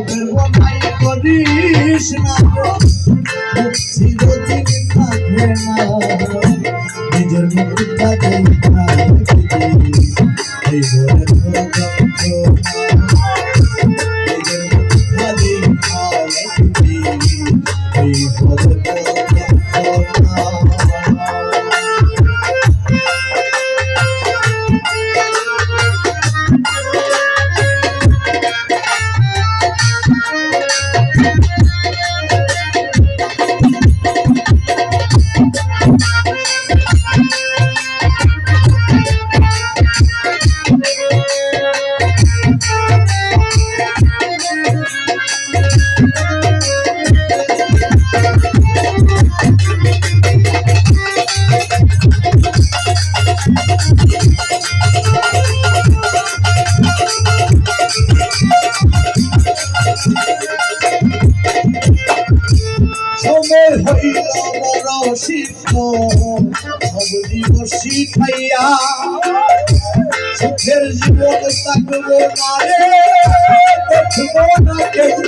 বনাই করিস না চিরদিন থাকে না নিজের মুখটা এই বলে নিজের মুখটা এই বলে সময় হইল দিবস শিখাইয়া সুখের জীবন থাকব না রে দেখব না কেউ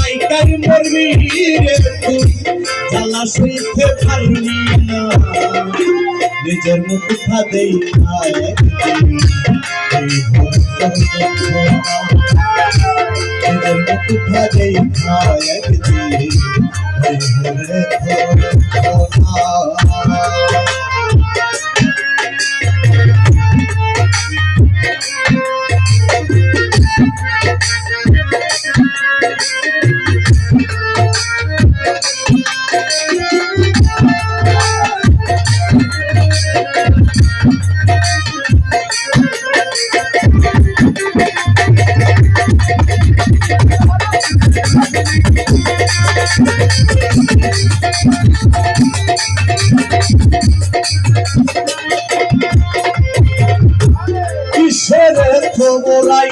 পাইকার মরবি রে তুই। জ্বালা সইতে পারবি না। নিজের মুখ দেই নিজের মুখ দেই কিসের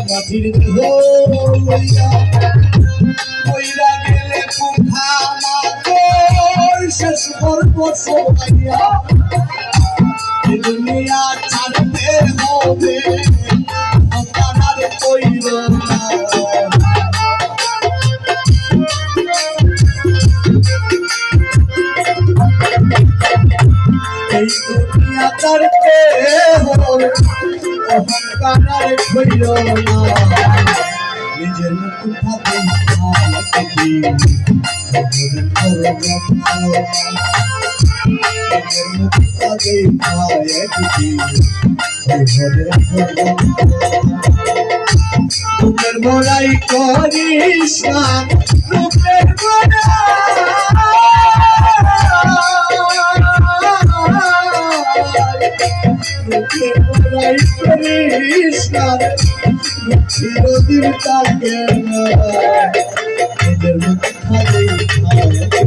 মাটির দেহ লইয়া গেলে পুখা মাগর শেষ করব সবাইয়া দুনিয়া ছাড়তে হবে আপনার কইর না এই দুনিয়া ছাড়তে হবে না নিজের মুখ থাকে রূপের বড়াই করিস না রূপের না। চিরদিন তাকে নিজের মুখ খালি খায়